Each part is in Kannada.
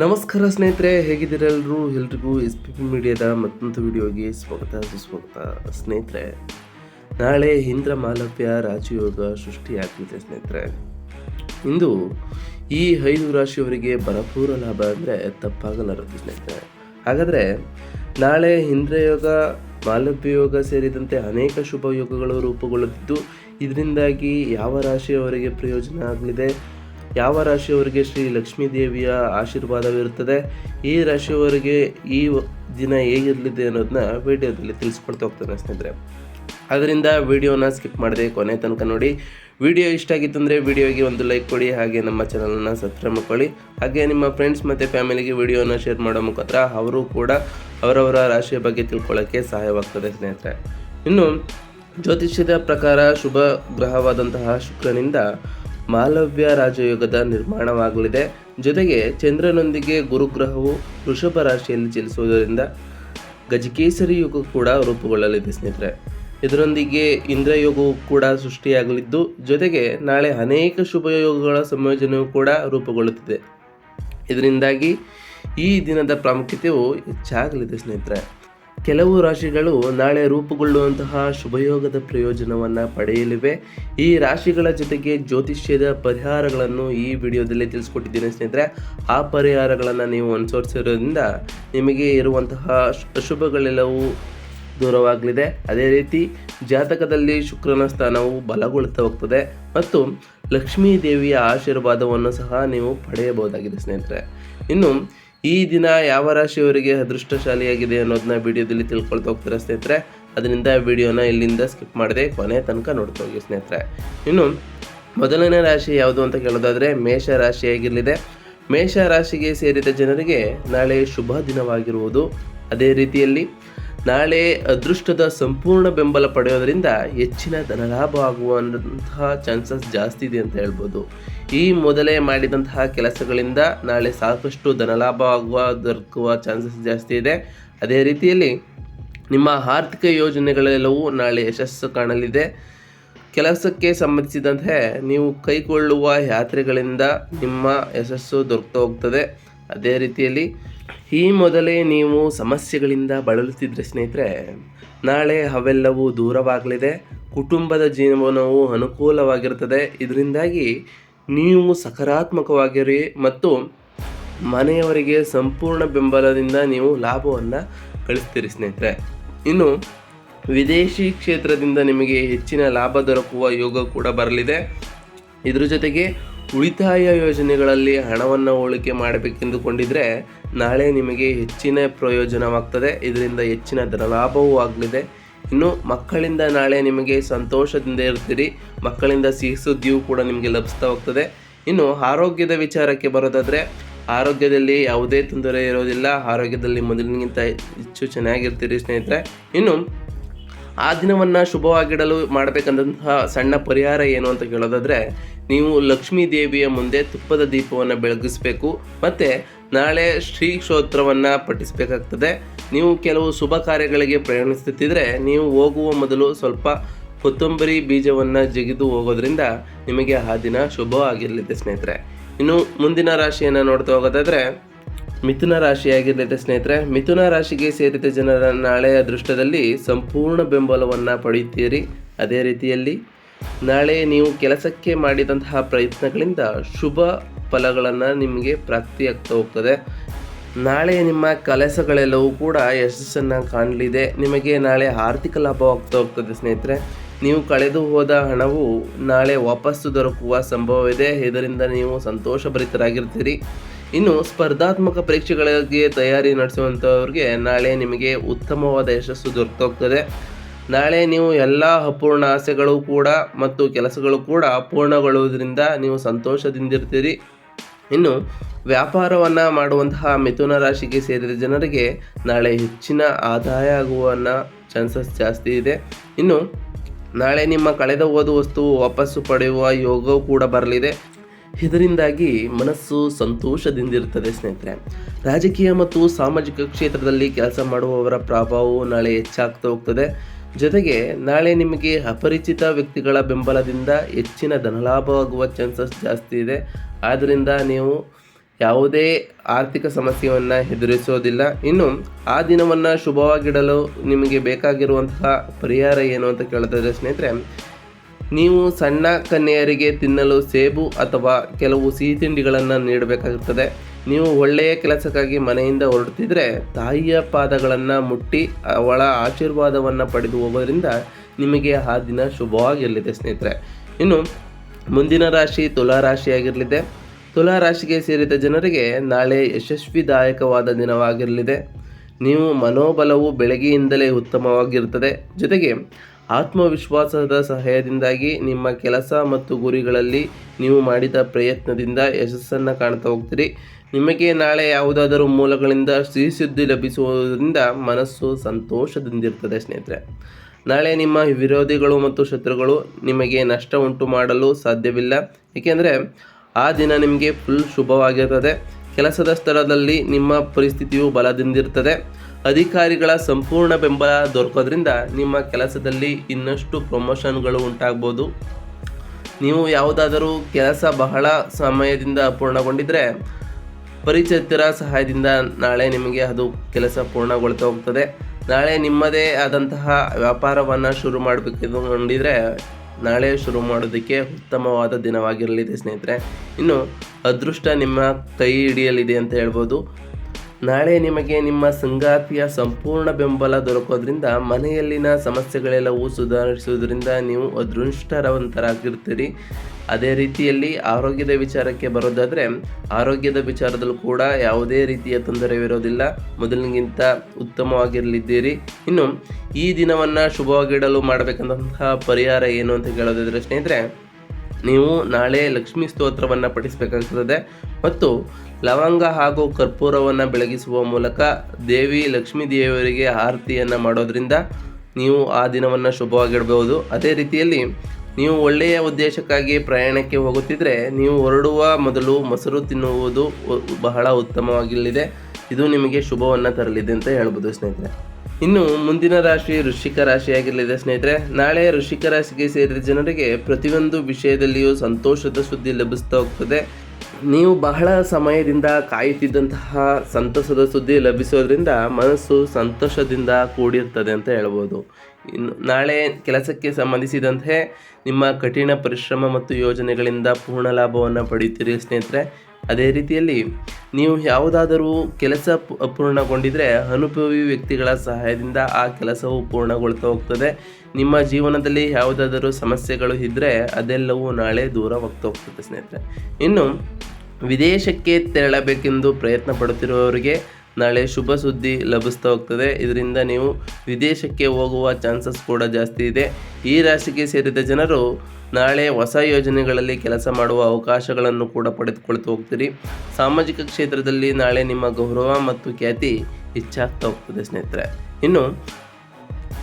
ನಮಸ್ಕಾರ ಸ್ನೇಹಿತರೆ ಹೇಗಿದ್ದೀರೆಲ್ಲರೂ ಎಲ್ರಿಗೂ ಎಸ್ ಪಿ ಪಿ ಮೀಡಿಯಾದ ಮತ್ತೊಂದು ವಿಡಿಯೋಗೆ ಸ್ವಾಗತ, ಸುಸ್ವಾಗತ. ಸ್ನೇಹಿತರೆ, ನಾಳೆ ಇಂದ್ರ ಮಾಲವ್ಯ ರಾಜಯೋಗ ಸೃಷ್ಟಿಯಾಗಲಿದೆ ಸ್ನೇಹಿತರೆ. ಇಂದು ಈ ಐದು ರಾಶಿಯವರಿಗೆ ಭರಪೂರ ಲಾಭ ಅಂದರೆ ತಪ್ಪಾಗಲಾರದು ಸ್ನೇಹಿತರೆ. ಹಾಗಾದರೆ ನಾಳೆ ಇಂದ್ರಯೋಗ ಮಾಲವ್ಯ ಯೋಗ ಸೇರಿದಂತೆ ಅನೇಕ ಶುಭ ಯೋಗಗಳು ರೂಪುಗೊಳ್ಳುತ್ತಿದ್ದು, ಇದರಿಂದಾಗಿ ಯಾವ ರಾಶಿಯವರಿಗೆ ಪ್ರಯೋಜನ ಆಗಲಿದೆ? ಯಾವ ರಾಶಿಯವರಿಗೆ ಶ್ರೀ ಲಕ್ಷ್ಮೀ ದೇವಿಯ ಆಶೀರ್ವಾದವಿರುತ್ತದೆ? ಈ ರಾಶಿಯವರಿಗೆ ಈ ದಿನ ಹೇಗಿರಲಿದೆ ಅನ್ನೋದನ್ನ ವಿಡಿಯೋದಲ್ಲಿ ತಿಳಿಸ್ಕೊಡ್ತಾ ಹೋಗ್ತಾನೆ ಸ್ನೇಹಿತರೆ. ಅದರಿಂದ ವಿಡಿಯೋನ ಸ್ಕಿಪ್ ಮಾಡದೆ ಕೊನೆ ತನಕ ನೋಡಿ. ವಿಡಿಯೋ ಇಷ್ಟ ಆಗಿತ್ತು ಅಂದರೆ ವಿಡಿಯೋಗೆ ಒಂದು ಲೈಕ್ ಕೊಡಿ, ಹಾಗೆ ನಮ್ಮ ಚಾನಲನ್ನು ಸಬ್ಸ್ಕ್ರೈಬ್ ಮಾಡ್ಕೊಳ್ಳಿ. ಹಾಗೆ ನಿಮ್ಮ ಫ್ರೆಂಡ್ಸ್ ಮತ್ತು ಫ್ಯಾಮಿಲಿಗೆ ವಿಡಿಯೋನ ಶೇರ್ ಮಾಡೋ ಮುಖಾಂತರ ಅವರು ಕೂಡ ಅವರವರ ರಾಶಿಯ ಬಗ್ಗೆ ತಿಳ್ಕೊಳ್ಳೋಕ್ಕೆ ಸಹಾಯವಾಗ್ತದೆ ಸ್ನೇಹಿತರೆ. ಇನ್ನು ಜ್ಯೋತಿಷ್ಯದ ಪ್ರಕಾರ ಶುಭ ಗ್ರಹವಾದಂತಹ ಶುಕ್ರನಿಂದ ಮಾಲವ್ಯ ರಾಜಯೋಗದ ನಿರ್ಮಾಣವಾಗಲಿದೆ. ಜೊತೆಗೆ ಚಂದ್ರನೊಂದಿಗೆ ಗುರುಗ್ರಹವು ವೃಷಭ ರಾಶಿಯಲ್ಲಿ ಚಲಿಸುವುದರಿಂದ ಗಜಕೇಸರಿ ಯುಗ ಕೂಡ ರೂಪುಗೊಳ್ಳಲಿದೆ ಸ್ನೇಹಿತರೆ. ಇದರೊಂದಿಗೆ ಇಂದ್ರಯೋಗವು ಕೂಡ ಸೃಷ್ಟಿಯಾಗಲಿದ್ದು, ಜೊತೆಗೆ ನಾಳೆ ಅನೇಕ ಶುಭ ಯೋಗಗಳ ಸಂಯೋಜನೆಯೂ ಕೂಡ ರೂಪುಗೊಳ್ಳುತ್ತಿದೆ. ಇದರಿಂದಾಗಿ ಈ ದಿನದ ಪ್ರಾಮುಖ್ಯತೆಯು ಹೆಚ್ಚಾಗಲಿದೆ ಸ್ನೇಹಿತರೆ. ಕೆಲವು ರಾಶಿಗಳು ನಾಳೆ ರೂಪುಗೊಳ್ಳುವಂತಹ ಶುಭಯೋಗದ ಪ್ರಯೋಜನವನ್ನು ಪಡೆಯಲಿವೆ. ಈ ರಾಶಿಗಳ ಜೊತೆಗೆ ಜ್ಯೋತಿಷ್ಯದ ಪರಿಹಾರಗಳನ್ನು ಈ ವಿಡಿಯೋದಲ್ಲಿ ತಿಳಿಸ್ಕೊಟ್ಟಿದ್ದೀನಿ ಸ್ನೇಹಿತರೆ. ಆ ಪರಿಹಾರಗಳನ್ನು ನೀವು ಅನುಸರಿಸಿರೋದ್ರಿಂದ ನಿಮಗೆ ಇರುವಂತಹ ಅಶುಭಗಳೆಲ್ಲವೂ ದೂರವಾಗಲಿದೆ. ಅದೇ ರೀತಿ ಜಾತಕದಲ್ಲಿ ಶುಕ್ರನ ಸ್ಥಾನವು ಬಲಗೊಳ್ಳುತ್ತಾ ಹೋಗ್ತದೆ ಮತ್ತು ಲಕ್ಷ್ಮೀ ದೇವಿಯ ಆಶೀರ್ವಾದವನ್ನು ಸಹ ನೀವು ಪಡೆಯಬಹುದಾಗಿದೆ ಸ್ನೇಹಿತರೆ. ಇನ್ನು ಈ ದಿನ ಯಾವ ರಾಶಿಯವರಿಗೆ ಅದೃಷ್ಟಶಾಲಿಯಾಗಿದೆ ಅನ್ನೋದನ್ನ ವಿಡಿಯೋದಲ್ಲಿ ತಿಳ್ಕೊಳ್ತಾ ಹೋಗ್ತಾರೆ ಸ್ನೇಹಿತರೆ? ಅದರಿಂದ ವಿಡಿಯೋನ ಇಲ್ಲಿಂದ ಸ್ಕಿಪ್ ಮಾಡದೆ ಕೊನೆ ತನಕ ನೋಡ್ತಾ ಹೋಗಿ ಸ್ನೇಹಿತರೆ. ಇನ್ನು ಮೊದಲನೇ ರಾಶಿ ಯಾವುದು ಅಂತ ಕೇಳೋದಾದರೆ ಮೇಷ ರಾಶಿಯಾಗಿರಲಿದೆ ಮೇಷ ರಾಶಿಗೆ ಸೇರಿದ ಜನರಿಗೆ ನಾಳೆ ಶುಭ ದಿನವಾಗಿರುವುದು. ಅದೇ ರೀತಿಯಲ್ಲಿ ನಾಳೆ ಅದೃಷ್ಟದ ಸಂಪೂರ್ಣ ಬೆಂಬಲ ಪಡೆಯೋದ್ರಿಂದ ಹೆಚ್ಚಿನ ಧನಲಾಭ ಆಗುವಂತಹ ಚಾನ್ಸಸ್ ಜಾಸ್ತಿ ಇದೆ ಅಂತ ಹೇಳ್ಬೋದು. ಈ ಮೊದಲೇ ಮಾಡಿದಂತಹ ಕೆಲಸಗಳಿಂದ ನಾಳೆ ಸಾಕಷ್ಟು ಧನಲಾಭ ಆಗುವ, ದೊರಕುವ ಚಾನ್ಸಸ್ ಜಾಸ್ತಿ ಇದೆ. ಅದೇ ರೀತಿಯಲ್ಲಿ ನಿಮ್ಮ ಆರ್ಥಿಕ ಯೋಜನೆಗಳೆಲ್ಲವೂ ನಾಳೆ ಯಶಸ್ಸು ಕಾಣಲಿದೆ. ಕೆಲಸಕ್ಕೆ ಸಂಬಂಧಿಸಿದಂತೆ ನೀವು ಕೈಗೊಳ್ಳುವ ಯಾತ್ರೆಗಳಿಂದ ನಿಮ್ಮ ಯಶಸ್ಸು ದೊರಕ್ತಾ ಹೋಗ್ತದೆ. ಅದೇ ರೀತಿಯಲ್ಲಿ ಈ ಮೊದಲೇ ನೀವು ಸಮಸ್ಯೆಗಳಿಂದ ಬಳಲುತ್ತಿದ್ದರೆ ಸ್ನೇಹಿತರೆ, ನಾಳೆ ಅವೆಲ್ಲವೂ ದೂರವಾಗಲಿದೆ, ಕುಟುಂಬದ ಜೀವನವು ಅನುಕೂಲವಾಗಿರುತ್ತದೆ. ಇದರಿಂದಾಗಿ ನೀವು ಸಕಾರಾತ್ಮಕವಾಗಿರಿ ಮತ್ತು ಮನೆಯವರಿಗೆ ಸಂಪೂರ್ಣ ಬೆಂಬಲದಿಂದ ನೀವು ಲಾಭವನ್ನು ಗಳಿಸ್ತೀರಿ ಸ್ನೇಹಿತರೆ. ಇನ್ನು ವಿದೇಶಿ ಕ್ಷೇತ್ರದಿಂದ ನಿಮಗೆ ಹೆಚ್ಚಿನ ಲಾಭ ದೊರಕುವ ಯೋಗ ಕೂಡ ಬರಲಿದೆ. ಇದರ ಜೊತೆಗೆ ಉಳಿತಾಯ ಯೋಜನೆಗಳಲ್ಲಿ ಹಣವನ್ನು ಹೋಲಿಕೆ ಮಾಡಬೇಕೆಂದುಕೊಂಡಿದ್ರೆ ನಾಳೆ ನಿಮಗೆ ಹೆಚ್ಚಿನ ಪ್ರಯೋಜನವಾಗ್ತದೆ. ಇದರಿಂದ ಹೆಚ್ಚಿನ ಧನಲಾಭವೂ ಆಗಲಿದೆ. ಇನ್ನು ಮಕ್ಕಳಿಂದ ನಾಳೆ ನಿಮಗೆ ಸಂತೋಷದಿಂದ ಇರ್ತೀರಿ. ಮಕ್ಕಳಿಂದ ಸಿಹಿ ಸುದ್ದಿಯೂ ಕೂಡ ನಿಮಗೆ ಲಭಿಸ್ತಾ ಹೋಗ್ತದೆ ಇನ್ನು ಆರೋಗ್ಯದ ವಿಚಾರಕ್ಕೆ ಬರೋದಾದರೆ, ಆರೋಗ್ಯದಲ್ಲಿ ಯಾವುದೇ ತೊಂದರೆ ಇರೋದಿಲ್ಲ. ಆರೋಗ್ಯದಲ್ಲಿ ಮೊದಲಿಗಿಂತ ಹೆಚ್ಚು ಚೆನ್ನಾಗಿರ್ತೀರಿ ಸ್ನೇಹಿತರೆ. ಇನ್ನು ಆ ದಿನವನ್ನು ಶುಭವಾಗಿಡಲು ಮಾಡಬೇಕಂತಹ ಸಣ್ಣ ಪರಿಹಾರ ಏನು ಅಂತ ಕೇಳೋದಾದರೆ, ನೀವು ಲಕ್ಷ್ಮೀ ದೇವಿಯ ಮುಂದೆ ತುಪ್ಪದ ದೀಪವನ್ನು ಬೆಳಗಿಸಬೇಕು, ಮತ್ತು ನಾಳೆ ಶ್ರೀ ಕ್ಷೋತ್ರವನ್ನು ಪಠಿಸಬೇಕಾಗ್ತದೆ. ನೀವು ಕೆಲವು ಶುಭ ಕಾರ್ಯಗಳಿಗೆ ಪ್ರಯಾಣಿಸುತ್ತಿದ್ದರೆ ನೀವು ಹೋಗುವ ಮೊದಲು ಸ್ವಲ್ಪ ಕೊತ್ತಂಬರಿ ಬೀಜವನ್ನು ಜಗಿದು ಹೋಗೋದ್ರಿಂದ ನಿಮಗೆ ಆ ದಿನ ಶುಭವಾಗಿರಲಿದೆ ಸ್ನೇಹಿತರೆ. ಇನ್ನು ಮುಂದಿನ ರಾಶಿಯನ್ನು ನೋಡ್ತಾ ಹೋಗೋದಾದರೆ ಮಿಥುನ ರಾಶಿಯಾಗಿರಲಿದೆ ಸ್ನೇಹಿತರೆ. ಮಿಥುನ ರಾಶಿಗೆ ಸೇರಿದ ಜನರ ನಾಳೆಯ ಅದೃಷ್ಟದಲ್ಲಿ ಸಂಪೂರ್ಣ ಬೆಂಬಲವನ್ನು ಪಡೆಯುತ್ತೀರಿ. ಅದೇ ರೀತಿಯಲ್ಲಿ ನಾಳೆ ನೀವು ಕೆಲಸಕ್ಕೆ ಮಾಡಿದಂತಹ ಪ್ರಯತ್ನಗಳಿಂದ ಶುಭ ಫಲಗಳನ್ನು ನಿಮಗೆ ಪ್ರಾಪ್ತಿಯಾಗ್ತಾ ಹೋಗ್ತದೆ. ನಾಳೆ ನಿಮ್ಮ ಕೆಲಸಗಳೆಲ್ಲವೂ ಕೂಡ ಯಶಸ್ಸನ್ನು ಕಾಣಲಿದೆ. ನಿಮಗೆ ನಾಳೆ ಆರ್ಥಿಕ ಲಾಭವಾಗ್ತಾ ಹೋಗ್ತದೆ ಸ್ನೇಹಿತರೆ. ನೀವು ಕಳೆದು ಹೋದ ಹಣವು ನಾಳೆ ವಾಪಸ್ಸು ದೊರಕುವ ಸಂಭವವಿದೆ. ಇದರಿಂದ ನೀವು ಸಂತೋಷಭರಿತರಾಗಿರ್ತೀರಿ. ಇನ್ನು ಸ್ಪರ್ಧಾತ್ಮಕ ಪರೀಕ್ಷೆಗಳಿಗೆ ತಯಾರಿ ನಡೆಸುವಂಥವ್ರಿಗೆ ನಾಳೆ ನಿಮಗೆ ಉತ್ತಮವಾದ ಯಶಸ್ಸು ದೊರಕೋಗ್ತದೆ ನಾಳೆ ನೀವು ಎಲ್ಲ ಅಪೂರ್ಣ ಆಸೆಗಳು ಕೂಡ ಮತ್ತು ಕೆಲಸಗಳು ಕೂಡ ಪೂರ್ಣಗೊಳ್ಳುವುದರಿಂದ ನೀವು ಸಂತೋಷದಿಂದಿರ್ತೀರಿ. ಇನ್ನು ವ್ಯಾಪಾರವನ್ನು ಮಾಡುವಂತಹ ಮಿಥುನ ರಾಶಿಗೆ ಸೇರಿದ ಜನರಿಗೆ ನಾಳೆ ಹೆಚ್ಚಿನ ಆದಾಯ ಆಗುವ ಚಾನ್ಸಸ್ ಜಾಸ್ತಿ ಇದೆ. ಇನ್ನು ನಾಳೆ ನಿಮ್ಮ ಕಳೆದ ಓದು ವಸ್ತು ವಾಪಸ್ಸು ಪಡೆಯುವ ಯೋಗವೂ ಕೂಡ ಬರಲಿದೆ. ಇದರಿಂದಾಗಿ ಮನಸ್ಸು ಸಂತೋಷದಿಂದಿರುತ್ತದೆ, ಸ್ನೇಹಿತರೆ. ರಾಜಕೀಯ ಮತ್ತು ಸಾಮಾಜಿಕ ಕ್ಷೇತ್ರದಲ್ಲಿ ಕೆಲಸ ಮಾಡುವವರ ಪ್ರಭಾವವು ನಾಳೆ ಹೆಚ್ಚಾಗ್ತಾ ಹೋಗ್ತದೆ. ಜೊತೆಗೆ, ನಾಳೆ ನಿಮಗೆ ಅಪರಿಚಿತ ವ್ಯಕ್ತಿಗಳ ಬೆಂಬಲದಿಂದ ಹೆಚ್ಚಿನ ಧನಲಾಭವಾಗುವ ಚಾನ್ಸಸ್ ಜಾಸ್ತಿ ಇದೆ. ಆದ್ದರಿಂದ ನೀವು ಯಾವುದೇ ಆರ್ಥಿಕ ಸಮಸ್ಯೆಯನ್ನು ಎದುರಿಸೋದಿಲ್ಲ. ಇನ್ನು, ಆ ದಿನವನ್ನು ಶುಭವಾಗಿಡಲು ನಿಮಗೆ ಬೇಕಾಗಿರುವಂತಹ ಪರಿಹಾರ ಏನು ಅಂತ ಕೇಳಿದ್ರೆ ಸ್ನೇಹಿತರೆ ನೀವು ಸಣ್ಣ ಕನ್ಯೆಯರಿಗೆ ತಿನ್ನಲು ಸೇಬು ಅಥವಾ ಕೆಲವು ಸಿಹಿ ತಿಂಡಿಗಳನ್ನು ನೀಡಬೇಕಾಗುತ್ತದೆ. ನೀವು ಒಳ್ಳೆಯ ಕೆಲಸಕ್ಕಾಗಿ ಮನೆಯಿಂದ ಹೊರಡ್ತಿದ್ರೆ ತಾಯಿಯ ಪಾದಗಳನ್ನು ಮುಟ್ಟಿ ಅವಳ ಆಶೀರ್ವಾದವನ್ನು ಪಡೆದು ಹೋಗೋದ್ರಿಂದ ನಿಮಗೆ ಆ ದಿನ ಶುಭವಾಗಿರಲಿದೆ ಸ್ನೇಹಿತರೆ. ಇನ್ನು ಮುಂದಿನ ರಾಶಿ ತುಲಾ ರಾಶಿಯಾಗಿರಲಿದೆ. ತುಲಾ ರಾಶಿಗೆ ಸೇರಿದ ಜನರಿಗೆ ನಾಳೆ ಯಶಸ್ವಿದಾಯಕವಾದ ದಿನವಾಗಿರಲಿದೆ. ನೀವು ಮನೋಬಲವು ಬೆಳಗ್ಗೆಯಿಂದಲೇ ಉತ್ತಮವಾಗಿರುತ್ತದೆ. ಜೊತೆಗೆ ಆತ್ಮವಿಶ್ವಾಸದ ಸಹಾಯದಿಂದಾಗಿ ನಿಮ್ಮ ಕೆಲಸ ಮತ್ತು ಗುರಿಗಳಲ್ಲಿ ನೀವು ಮಾಡಿದ ಪ್ರಯತ್ನದಿಂದ ಯಶಸ್ಸನ್ನು ಕಾಣ್ತಾ ಹೋಗ್ತೀರಿ. ನಿಮಗೆ ನಾಳೆ ಯಾವುದಾದರೂ ಮೂಲಗಳಿಂದ ಸಿಹಿಸುದ್ದಿ ಲಭಿಸುವುದರಿಂದ ಮನಸ್ಸು ಸಂತೋಷದಿಂದಿರ್ತದೆ ಸ್ನೇಹಿತರೆ. ನಾಳೆ ನಿಮ್ಮ ವಿರೋಧಿಗಳು ಮತ್ತು ಶತ್ರುಗಳು ನಿಮಗೆ ನಷ್ಟ ಉಂಟು ಮಾಡಲು ಸಾಧ್ಯವಿಲ್ಲ. ಏಕೆಂದರೆ ಆ ದಿನ ನಿಮಗೆ ಫುಲ್ ಶುಭವಾಗಿರ್ತದೆ. ಕೆಲಸದ ಸ್ಥಳದಲ್ಲಿ ನಿಮ್ಮ ಪರಿಸ್ಥಿತಿಯು ಬಲದಿಂದಿರ್ತದೆ. ಅಧಿಕಾರಿಗಳ ಸಂಪೂರ್ಣ ಬೆಂಬಲ ದೊರಕೋದ್ರಿಂದ ನಿಮ್ಮ ಕೆಲಸದಲ್ಲಿ ಇನ್ನಷ್ಟು ಪ್ರಮೋಷನ್ಗಳು ಉಂಟಾಗ್ಬೋದು. ನೀವು ಯಾವುದಾದರೂ ಕೆಲಸ ಬಹಳ ಸಮಯದಿಂದ ಪೂರ್ಣಗೊಂಡಿದ್ದರೆ ಪರಿಚಿತರ ಸಹಾಯದಿಂದ ನಾಳೆ ನಿಮಗೆ ಅದು ಕೆಲಸ ಪೂರ್ಣಗೊಳ್ತಾ ಹೋಗ್ತದೆ. ನಾಳೆ ನಿಮ್ಮದೇ ಆದಂತಹ ವ್ಯಾಪಾರವನ್ನು ಶುರು ಮಾಡಬೇಕೆಂದುಕೊಂಡಿದ್ರೆ ನಾಳೆ ಶುರು ಮಾಡೋದಕ್ಕೆ ಉತ್ತಮವಾದ ದಿನವಾಗಿರಲಿದೆ ಸ್ನೇಹಿತರೆ. ಇನ್ನು ಅದೃಷ್ಟ ನಿಮ್ಮ ಕೈ ಹಿಡಿಯಲಿದೆ ಅಂತ ಹೇಳ್ಬೋದು. ನಾಳೆ ನಿಮಗೆ ನಿಮ್ಮ ಸಂಗಾತಿಯ ಸಂಪೂರ್ಣ ಬೆಂಬಲ ದೊರಕೋದ್ರಿಂದ, ಮನೆಯಲ್ಲಿನ ಸಮಸ್ಯೆಗಳೆಲ್ಲವೂ ಸುಧಾರಿಸುವುದರಿಂದ ನೀವು ಅದೃಷ್ಟರವಂತರಾಗಿರ್ತೀರಿ. ಅದೇ ರೀತಿಯಲ್ಲಿ ಆರೋಗ್ಯದ ವಿಚಾರಕ್ಕೆ ಬರೋದಾದರೆ, ಆರೋಗ್ಯದ ವಿಚಾರದಲ್ಲೂ ಕೂಡ ಯಾವುದೇ ರೀತಿಯ ತೊಂದರೆವಿರೋದಿಲ್ಲ. ಮೊದಲಿಗಿಂತ ಉತ್ತಮವಾಗಿರಲಿದ್ದೀರಿ. ಇನ್ನು ಈ ದಿನವನ್ನು ಶುಭವಾಗಿಡಲು ಮಾಡಬೇಕಂತಹ ಪರಿಹಾರ ಏನು ಅಂತ ಕೇಳೋದಿದ್ರೆ ಸ್ನೇಹಿತರೆ ನೀವು ನಾಳೆ ಲಕ್ಷ್ಮೀ ಸ್ತೋತ್ರವನ್ನು ಪಠಿಸಬೇಕಾಗ್ತದೆ. ಮತ್ತು ಲವಂಗ ಹಾಗೂ ಕರ್ಪೂರವನ್ನು ಬೆಳಗಿಸುವ ಮೂಲಕ ದೇವಿ ಲಕ್ಷ್ಮೀ ದೇವಿಯರಿಗೆ ಆರತಿಯನ್ನು ಮಾಡೋದ್ರಿಂದ ನೀವು ಆ ದಿನವನ್ನು ಶುಭವಾಗಿಡಬಹುದು ಅದೇ ರೀತಿಯಲ್ಲಿ ನೀವು ಒಳ್ಳೆಯ ಉದ್ದೇಶಕ್ಕಾಗಿ ಪ್ರಯಾಣಕ್ಕೆ ಹೋಗುತ್ತಿದ್ದರೆ ನೀವು ಹೊರಡುವ ಮೊದಲು ಮೊಸರು ತಿನ್ನುವುದು ಬಹಳ ಉತ್ತಮವಾಗಿಲ್ಲಿದೆ ಇದು ನಿಮಗೆ ಶುಭವನ್ನು ತರಲಿದೆ ಅಂತ ಹೇಳ್ಬೋದು ಸ್ನೇಹಿತರೆ. ಇನ್ನು ಮುಂದಿನ ರಾಶಿ ವೃಶ್ಚಿಕ ರಾಶಿಯಾಗಿರಲಿದೆ ಸ್ನೇಹಿತರೆ. ನಾಳೆ ವೃಶ್ಚಿಕ ರಾಶಿಗೆ ಸೇರಿದ ಜನರಿಗೆ ಪ್ರತಿಯೊಂದು ವಿಷಯದಲ್ಲಿಯೂ ಸಂತೋಷದ ಸುದ್ದಿ ಲಭಿಸ್ತಾ ಹೋಗ್ತದೆ. ನೀವು ಬಹಳ ಸಮಯದಿಂದ ಕಾಯುತ್ತಿದ್ದಂತಹ ಸಂತಸದ ಸುದ್ದಿ ಲಭಿಸೋದ್ರಿಂದ ಮನಸ್ಸು ಸಂತೋಷದಿಂದ ಕೂಡಿರ್ತದೆ ಅಂತ ಹೇಳ್ಬೋದು. ಇನ್ನು ನಾಳೆ ಕೆಲಸಕ್ಕೆ ಸಂಬಂಧಿಸಿದಂತೆ ನಿಮ್ಮ ಕಠಿಣ ಪರಿಶ್ರಮ ಮತ್ತು ಯೋಜನೆಗಳಿಂದ ಪೂರ್ಣ ಲಾಭವನ್ನು ಪಡೆಯುತ್ತೀರಿ ಸ್ನೇಹಿತರೆ. ಅದೇ ರೀತಿಯಲ್ಲಿ ನೀವು ಯಾವುದಾದರೂ ಕೆಲಸ ಪೂರ್ಣಗೊಂಡಿದ್ರೆ ಅನುಭವಿ ವ್ಯಕ್ತಿಗಳ ಸಹಾಯದಿಂದ ಆ ಕೆಲಸವು ಪೂರ್ಣಗೊಳ್ತಾ ಹೋಗ್ತದೆ. ನಿಮ್ಮ ಜೀವನದಲ್ಲಿ ಯಾವುದಾದರೂ ಸಮಸ್ಯೆಗಳು ಇದ್ದರೆ ಅದೆಲ್ಲವೂ ನಾಳೆ ದೂರವಾಗ್ತಾ ಹೋಗ್ತದೆ ಸ್ನೇಹಿತರೆ. ಇನ್ನು ವಿದೇಶಕ್ಕೆ ತೆರಳಬೇಕೆಂದು ಪ್ರಯತ್ನ ಪಡುತ್ತಿರುವವರಿಗೆ ನಾಳೆ ಶುಭ ಸುದ್ದಿ ಲಭಿಸ್ತಾ ಹೋಗ್ತದೆ. ಇದರಿಂದ ನೀವು ವಿದೇಶಕ್ಕೆ ಹೋಗುವ ಚಾನ್ಸಸ್ ಕೂಡ ಜಾಸ್ತಿ ಇದೆ. ಈ ರಾಶಿಗೆ ಸೇರಿದ ಜನರು ನಾಳೆ ಹೊಸ ಯೋಜನೆಗಳಲ್ಲಿ ಕೆಲಸ ಮಾಡುವ ಅವಕಾಶಗಳನ್ನು ಕೂಡ ಪಡೆದುಕೊಳ್ತಾ ಹೋಗ್ತೀರಿ. ಸಾಮಾಜಿಕ ಕ್ಷೇತ್ರದಲ್ಲಿ ನಾಳೆ ನಿಮ್ಮ ಗೌರವ ಮತ್ತು ಖ್ಯಾತಿ ಹೆಚ್ಚಾಗ್ತಾ ಹೋಗ್ತದೆ ಸ್ನೇಹಿತರೆ. ಇನ್ನು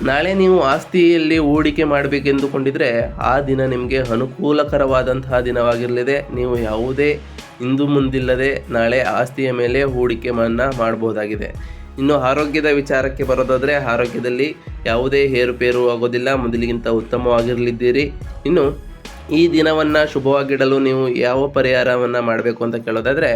ನಾಳೆ ನೀವು ಆಸ್ತಿಯಲ್ಲಿ ಹೂಡಿಕೆ ಮಾಡಬೇಕೆಂದುಕೊಂಡಿದ್ರೆ ಆ ದಿನ ನಿಮಗೆ ಅನುಕೂಲಕರವಾದಂತಹ ದಿನವಾಗಿರಲಿದೆ. ನೀವು ಯಾವುದೇ ಇಂದು ಮುಂದಿಲ್ಲದೆ ನಾಳೆ ಆಸ್ತಿಯ ಮೇಲೆ ಹೂಡಿಕೆ ಮನ್ನಾ ಮಾಡಬಹುದಾಗಿದೆ. ಇನ್ನು ಆರೋಗ್ಯದ ವಿಚಾರಕ್ಕೆ ಬರೋದಾದರೆ ಆರೋಗ್ಯದಲ್ಲಿ ಯಾವುದೇ ಏರುಪೇರು ಆಗೋದಿಲ್ಲ. ಮೊದಲಿಗಿಂತ ಉತ್ತಮವಾಗಿರಲಿದ್ದೀರಿ. ಇನ್ನು ಈ ದಿನವನ್ನು ಶುಭವಾಗಿಡಲು ನೀವು ಯಾವ ಪರಿಹಾರವನ್ನು ಮಾಡಬೇಕು ಅಂತ ಕೇಳೋದಾದರೆ,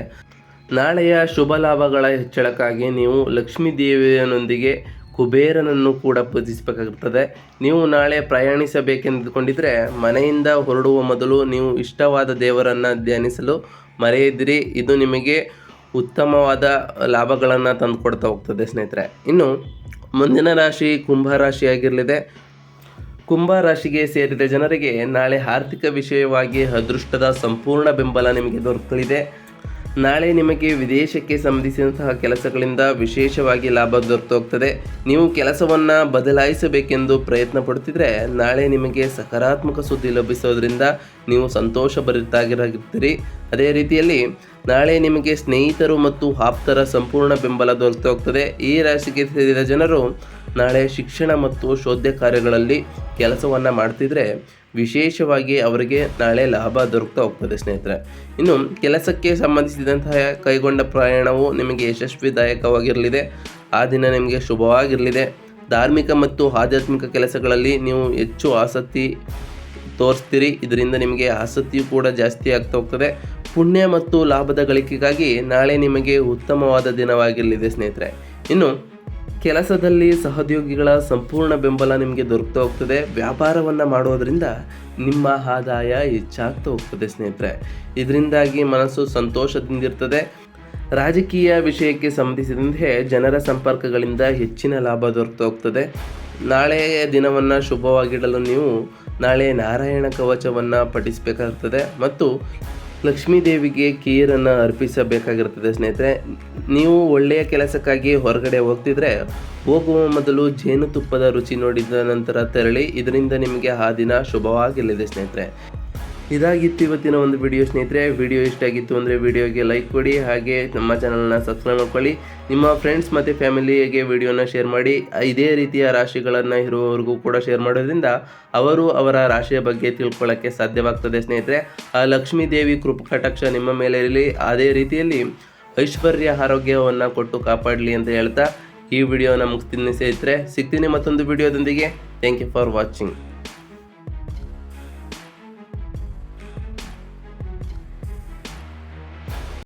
ನಾಳೆಯ ಶುಭ ಲಾಭಗಳ ಹೆಚ್ಚಳಕ್ಕಾಗಿ ನೀವು ಲಕ್ಷ್ಮೀ ದೇವಿಯನೊಂದಿಗೆ ಕುಬೇರನನ್ನು ಕೂಡ ಪೂಜಿಸಬೇಕಾಗುತ್ತದೆ ನೀವು ನಾಳೆ ಪ್ರಯಾಣಿಸಬೇಕೆಂದುಕೊಂಡಿದ್ದರೆ ಮನೆಯಿಂದ ಹೊರಡುವ ಮೊದಲು ನೀವು ಇಷ್ಟವಾದ ದೇವರನ್ನು ಧ್ಯಾನಿಸಲು ಮರೆಯದಿರಿ, ಇದು ನಿಮಗೆ ಉತ್ತಮವಾದ ಲಾಭಗಳನ್ನು ತಂದುಕೊಡ್ತಾ ಹೋಗ್ತದೆ ಸ್ನೇಹಿತರೆ. ಇನ್ನು ಮುಂದಿನ ರಾಶಿ ಕುಂಭ ರಾಶಿಯಾಗಿರಲಿದೆ ಕುಂಭ ರಾಶಿಗೆ ಸೇರಿದ ಜನರಿಗೆ ನಾಳೆ ಆರ್ಥಿಕ ವಿಷಯವಾಗಿ ಅದೃಷ್ಟದ ಸಂಪೂರ್ಣ ಬೆಂಬಲ ನಿಮಗೆ ದೊರಕಲಿದೆ. ನಾಳೆ ನಿಮಗೆ ವಿದೇಶಕ್ಕೆ ಸಂಬಂಧಿಸಿದಂತಹ ಕೆಲಸಗಳಿಂದ ವಿಶೇಷವಾಗಿ ಲಾಭ ದೊರೆತೋಗ್ತದೆ ನೀವು ಕೆಲಸವನ್ನು ಬದಲಾಯಿಸಬೇಕೆಂದು ಪ್ರಯತ್ನ ಪಡುತ್ತಿದ್ರೆ ನಾಳೆ ನಿಮಗೆ ಸಕಾರಾತ್ಮಕ ಸುದ್ದಿ ಲಭಿಸೋದ್ರಿಂದ ನೀವು ಸಂತೋಷ ಭರಿತಾಗಿರಾಗಿರ್ತೀರಿ ಅದೇ ರೀತಿಯಲ್ಲಿ ನಾಳೆ ನಿಮಗೆ ಸ್ನೇಹಿತರು ಮತ್ತು ಆಪ್ತರ ಸಂಪೂರ್ಣ ಬೆಂಬಲ ದೊರೆತೋಗ್ತದೆ ಈ ರಾಶಿಗೆ ಸೇರಿದ ಜನರು ನಾಳೆ ಶಿಕ್ಷಣ ಮತ್ತು ಶೋಧ ಕಾರ್ಯಗಳಲ್ಲಿ ಕೆಲಸವನ್ನು ಮಾಡ್ತಿದ್ರೆ ವಿಶೇಷವಾಗಿ ಅವರಿಗೆ ನಾಳೆ ಲಾಭ ದೊರಕ್ತಾ ಹೋಗ್ತದೆ ಸ್ನೇಹಿತರೆ. ಇನ್ನು ಕೆಲಸಕ್ಕೆ ಸಂಬಂಧಿಸಿದಂತಹ ಕೈಗೊಂಡ ಪ್ರಯಾಣವು ನಿಮಗೆ ಯಶಸ್ವಿದಾಯಕವಾಗಿರಲಿದೆ. ಆ ದಿನ ನಿಮಗೆ ಶುಭವಾಗಿರಲಿದೆ. ಧಾರ್ಮಿಕ ಮತ್ತು ಆಧ್ಯಾತ್ಮಿಕ ಕೆಲಸಗಳಲ್ಲಿ ನೀವು ಹೆಚ್ಚು ಆಸಕ್ತಿ ತೋರಿಸ್ತೀರಿ. ಇದರಿಂದ ನಿಮಗೆ ಆಸಕ್ತಿಯು ಕೂಡ ಜಾಸ್ತಿ ಆಗ್ತಾ ಹೋಗ್ತದೆ. ಪುಣ್ಯ ಮತ್ತು ಲಾಭದ ಗಳಿಕೆಗಾಗಿ ನಾಳೆ ನಿಮಗೆ ಉತ್ತಮವಾದ ದಿನವಾಗಿರಲಿದೆ ಸ್ನೇಹಿತರೆ. ಇನ್ನು ಕೆಲಸದಲ್ಲಿ ಸಹೋದ್ಯೋಗಿಗಳ ಸಂಪೂರ್ಣ ಬೆಂಬಲ ನಿಮಗೆ ದೊರಕ್ತಾ ಹೋಗ್ತದೆ. ವ್ಯಾಪಾರವನ್ನು ಮಾಡೋದರಿಂದ ನಿಮ್ಮ ಆದಾಯ ಹೆಚ್ಚಾಗ್ತಾ ಹೋಗ್ತದೆ ಸ್ನೇಹಿತರೆ. ಇದರಿಂದಾಗಿ ಮನಸ್ಸು ಸಂತೋಷದಿಂದಿರ್ತದೆ ರಾಜಕೀಯ ವಿಷಯಕ್ಕೆ ಸಂಬಂಧಿಸಿದಂತೆ ಜನರ ಸಂಪರ್ಕಗಳಿಂದ ಹೆಚ್ಚಿನ ಲಾಭ ದೊರಕ್ತಾ ಹೋಗ್ತದೆ. ನಾಳೆಯ ದಿನವನ್ನು ಶುಭವಾಗಿಡಲು ನೀವು ನಾಳೆ ನಾರಾಯಣ ಕವಚವನ್ನು ಪಠಿಸಬೇಕಾಗ್ತದೆ. ಮತ್ತು ಲಕ್ಷ್ಮೀ ದೇವಿಗೆ ಕೀರನ್ನು ಅರ್ಪಿಸಬೇಕಾಗಿರ್ತದೆ ಸ್ನೇಹಿತರೆ. ನೀವು ಒಳ್ಳೆಯ ಕೆಲಸಕ್ಕಾಗಿ ಹೊರಗಡೆ ಹೋಗ್ತಿದ್ರೆ ಹೋಗುವ ಮೊದಲು ಜೇನುತುಪ್ಪದ ರುಚಿ ನೋಡಿದ ನಂತರ ತೆರಳಿ, ಇದರಿಂದ ನಿಮಗೆ ಆ ದಿನ ಶುಭವಾಗಿರಲಿದೆ ಸ್ನೇಹಿತರೆ. ಇದಾಗಿತ್ತು ಇವತ್ತಿನ ಒಂದು ವಿಡಿಯೋ ಸ್ನೇಹಿತರೆ ವಿಡಿಯೋ ಇಷ್ಟ ಆಗಿತ್ತು ಅಂದರೆ ವಿಡಿಯೋಗೆ ಲೈಕ್ ಕೊಡಿ, ಹಾಗೆ ನಮ್ಮ ಚಾನಲ್ನ ಸಬ್ಸ್ಕ್ರೈಬ್ ಮಾಡ್ಕೊಳ್ಳಿ. ನಿಮ್ಮ ಫ್ರೆಂಡ್ಸ್ ಮತ್ತು ಫ್ಯಾಮಿಲಿಗೆ ವಿಡಿಯೋನ ಶೇರ್ ಮಾಡಿ. ಇದೇ ರೀತಿಯ ರಾಶಿಗಳನ್ನು ಇರುವವರೆಗೂ ಕೂಡ ಶೇರ್ ಮಾಡೋದ್ರಿಂದ ಅವರು ಅವರ ರಾಶಿಯ ಬಗ್ಗೆ ತಿಳ್ಕೊಳ್ಳೋಕ್ಕೆ ಸಾಧ್ಯವಾಗ್ತದೆ ಸ್ನೇಹಿತರೆ. ಆ ಲಕ್ಷ್ಮೀ ದೇವಿ ಕೃಪ ಕಟಾಕ್ಷ ನಿಮ್ಮ ಮೇಲೆ ಇರಲಿ. ಅದೇ ರೀತಿಯಲ್ಲಿ ಐಶ್ವರ್ಯ ಆರೋಗ್ಯವನ್ನು ಕೊಟ್ಟು ಕಾಪಾಡಲಿ ಅಂತ ಹೇಳ್ತಾ ಈ ವಿಡಿಯೋನ ಮುಗಿಸ್ತೀನಿ ಸ್ನೇಹಿತರೆ. ಸಿಗ್ತೀನಿ ಮತ್ತೊಂದು ವಿಡಿಯೋದೊಂದಿಗೆ ಥ್ಯಾಂಕ್ ಯು ಫಾರ್ ವಾಚಿಂಗ್